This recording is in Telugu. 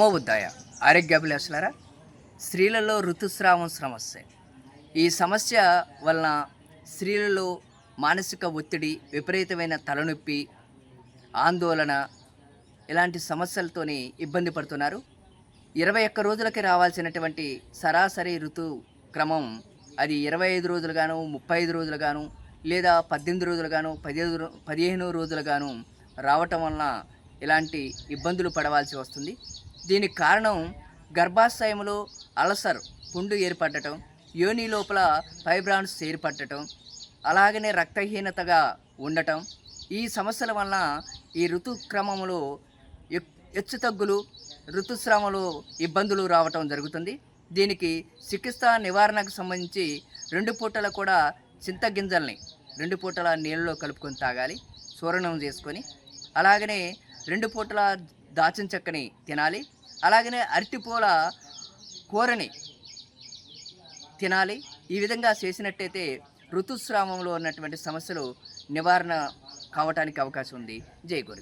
నమో బుద్ధాయ ఆరోగ్యాభిలాషులారా స్త్రీలలో ఋతుస్రావం సమస్య. ఈ సమస్య వలన స్త్రీలలో మానసిక ఒత్తిడి విపరీతమైన తలనొప్పి ఆందోళన ఇలాంటి సమస్యలతోని ఇబ్బంది పడుతున్నారు. ఇరవై ఒక్క రోజులకి రావాల్సినటువంటి సరాసరి ఋతు క్రమం అది ఇరవై ఐదు రోజులుగాను ముప్పై ఐదు రోజులుగాను లేదా పద్దెనిమిది రోజులుగాను పదిహేను పదిహేను రోజులుగాను రావటం వలన ఇలాంటి ఇబ్బందులు పడవలసి వస్తుంది. దీనికి కారణం గర్భాశయంలో అలసర్ పుండు ఏర్పడటం యోని లోపల ఫైబ్రాన్స్ ఏర్పడటం అలాగనే రక్తహీనతగా ఉండటం. ఈ సమస్యల వలన ఈ ఋతుక్రమంలో ఎక్- హెచ్చుతగ్గులు ఋతుస్రావంలో ఇబ్బందులు రావటం జరుగుతుంది. దీనికి చికిత్స నివారణకు సంబంధించి రెండు పూటల కూడా చింతగింజల్ని రెండు పూటల నీళ్ళలో కలుపుకొని తాగాలి. సూర్ణం చేసుకొని అలాగనే రెండు పూటల దాచిన చెక్కని తినాలి. అలాగనే అరటిపూల కూరని తినాలి. ఈ విధంగా చేసినట్టయితే ఋతుస్రావంలో ఉన్నటువంటి సమస్యలు నివారణ కావటానికి అవకాశం ఉంది. జై గురు